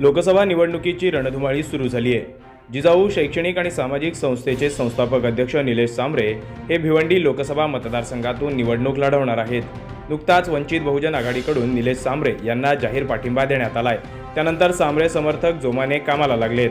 लोकसभा निवडणुकीची रणधुमाळी सुरू झाली आहे. जिजाऊ शैक्षणिक आणि सामाजिक संस्थेचे संस्थापक अध्यक्ष निलेश सांबरे हे भिवंडी लोकसभा मतदारसंघातून निवडणूक लढवणार आहेत. नुकताच वंचित बहुजन आघाडीकडून निलेश सांबरे यांना जाहीर पाठिंबा देण्यात आलाय. त्यानंतर सांबरे समर्थक जोमाने कामाला लागलेत.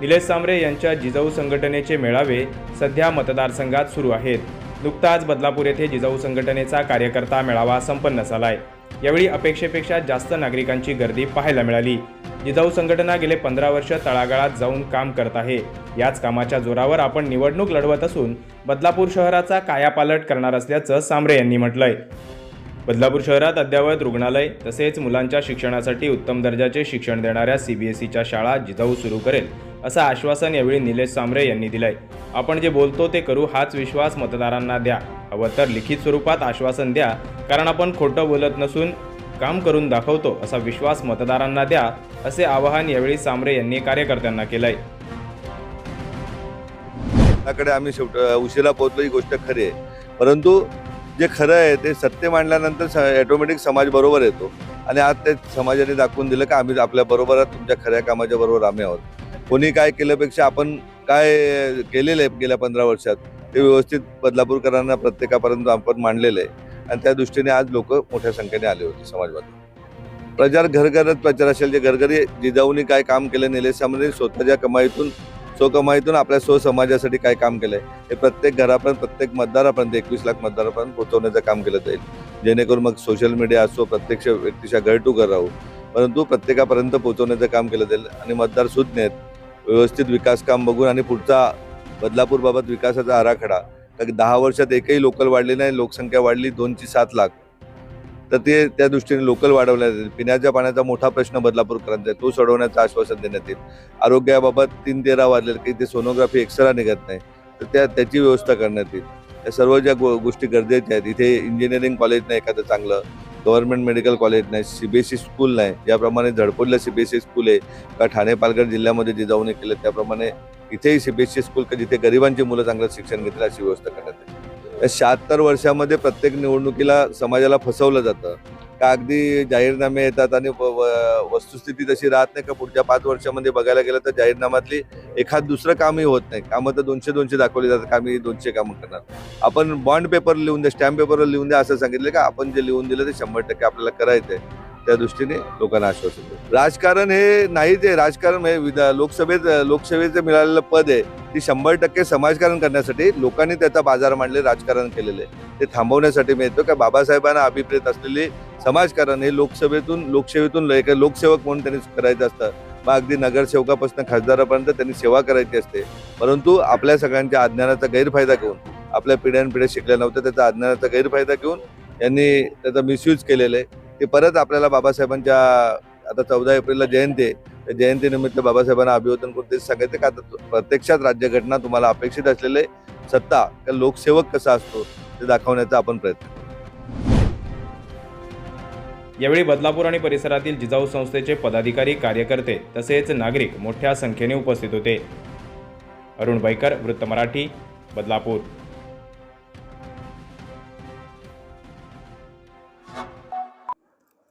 निलेश सांबरे यांच्या जिजाऊ संघटनेचे मेळावे सध्या मतदारसंघात सुरू आहेत. नुकताच बदलापूर येथे जिजाऊ संघटनेचा कार्यकर्ता मेळावा संपन्न झालाय. यावेळी अपेक्षेपेक्षा जास्त नागरिकांची गर्दी पाहायला मिळाली. जिजाऊ संघटना गेले पंधरा वर्ष तळागाळात जाऊन काम करत आहे. याच कामाच्या जोरावर आपण निवडणूक लढवत असून बदलापूर शहराचा कायापालट करणार असल्याचं सांबरे यांनी म्हटलंय. बदलापूर शहरात अद्ययावत रुग्णालय तसेच मुलांच्या शिक्षणासाठी उत्तम दर्जाचे शिक्षण देणाऱ्या सीबीएसईच्या शाळा जिजाऊ सुरू करेल असं आश्वासन यावेळी निलेश सांबरे यांनी दिलंय. आपण जे बोलतो ते करू हाच विश्वास मतदारांना द्या. हवं तर लिखित स्वरूपात आश्वासन द्या कारण आपण खोटं बोलत नसून काम करून दाखवतो असा विश्वास मतदारांना द्या असे आवाहन यावेळी सांबरे यांनी कार्यकर्त्यांना केलंय. त्याकडे आम्ही शेवट उशिरा पोहोचलो ही गोष्ट खरी आहे. परंतु जे खरं आहे ते सत्य मांडल्यानंतर ॲटोमॅटिक समाज बरोबर येतो. आणि आज ते समाजाने दाखवून दिलं का आम्ही आपल्या बरोबर तुमच्या खऱ्या कामाच्या बरोबर आम्ही आहोत. कोणी काय केल्यापेक्षा आपण काय केलेलं आहे गेल्या पंधरा वर्षात ते व्यवस्थित बदलापूरकरांना प्रत्येकापर्यंत आपण मांडलेलं आहे. आणि त्या दृष्टीने आज लोक मोठ्या संख्येने आले होते समाजवादी प्रचार घरघरच प्रचार असेल जे घरघरी जिजाऊनी काय काम केलं निलेश सांबरे स्वतःच्या कमाईतून स्वकमाईतून आपल्या स्वसमाजासाठी काय काम केलंय हे प्रत्येक घरापर्यंत प्रत्येक मतदारापर्यंत एकवीस लाख मतदारापर्यंत पोहोचवण्याचं काम केलं जाईल. जेणेकरून मग सोशल मीडिया असो प्रत्यक्ष व्यक्तीच्या घर टू घर राहू परंतु प्रत्येकापर्यंत पोहोचवण्याचं काम केलं जाईल आणि मतदार सुज्ञ आहेत. व्यवस्थित विकास काम बघून आणि पुढचा बदलापूरबाबत विकासाचा आराखडा दहा वर्षात एकही लोकल वाढली नाही लोकसंख्या वाढली दोनची सात लाख. तर ते त्या दृष्टीने लोकल वाढवल्या जाईल पिण्याच्या पाण्याचा मोठा प्रश्न बदलापूरकरांचा आहे. तो सोडवण्याचं आश्वासन देण्यात येईल. आरोग्याबाबत तीन तेरा वाजले की ते सोनोग्राफी एक्सरा निघत नाही. तर त्या त्याची व्यवस्था करण्यात येईल. या सर्व ज्या गो गोष्टी गरजेच्या आहेत इथे इंजिनिअरिंग कॉलेज नाही एखादं चांगलं गव्हर्नमेंट मेडिकल कॉलेज नाही C B S E school नाही. ज्याप्रमाणे झडपोलीला C B S E school आहे का ठाणे पालघर जिल्ह्यामध्ये जे जाऊन केलं त्याप्रमाणे इथेही C B S E school का जिथे गरिबांची मुलं चांगलं शिक्षण घेतील अशी व्यवस्था करण्यात येईल. या शहात्तर वर्षामध्ये प्रत्येक निवडणुकीला समाजाला फसवलं जातं. का अगदी जाहीरनामे येतात आणि व- वस्तुस्थिती तशी राहत नाही का? पुढच्या पाच वर्षामध्ये बघायला गेलं तर जाहीरनाम्यातली एखाद दुसरं कामही होत नाही. कामं तर दोनशे दोनशे दाखवली जातात. का आम्ही दोनशे कामं करणार. आपण बॉन्ड पेपर लिहून द्या स्टॅम्प पेपरवर लिहून द्या असं सांगितलं का? आपण जे लिहून दिलं ते शंभर टक्के आपल्याला करायचं आहे त्या दृष्टीने लोकांना आश्वासन देतो. राजकारण हे नाही ते राजकारण हे लोकसभेत लोकसभेचं मिळालेलं पद आहे ती शंभर टक्के समाजकारण करण्यासाठी लोकांनी त्याचा बाजार मांडले राजकारण केलेले. आहे. ते थांबवण्यासाठी मी येतो का बाबासाहेबांना अभिप्रेत असलेली समाजकारण हे लोकसभेतून लोकसेवेतून एक लोकसेवक म्हणून त्यांनी करायचं असतं. मग अगदी नगरसेवकापासून खासदारापर्यंत त्यांनी सेवा करायची असते. परंतु आपल्या सगळ्यांच्या अज्ञानाचा गैरफायदा घेऊन आपल्या पिढ्यानपिढ्या शिकल्या नव्हत्या त्याचा अज्ञानाचा गैरफायदा घेऊन यांनी त्याचा मिसयूज केलेला आहे. ते परत आपल्याला बाबासाहेबांच्या आता चौदा एप्रिलला जयंती आहे. त्या जयंतीनिमित्त बाबासाहेबांना अभिवादन करून तेच सांगायचं का आता प्रत्यक्षात राज्यघटना तुम्हाला अपेक्षित असलेले सत्ता का लोकसेवक कसा असतो ते दाखवण्याचा आपण प्रयत्न करू. यावेळी बदलापूर आणि परिसरातील जिजाऊ संस्थेचे पदाधिकारी कार्यकर्ते तसेच नागरिक मोठ्या संख्येने उपस्थित होते. अरुण बैकर वृत्त मराठी बदलापूर.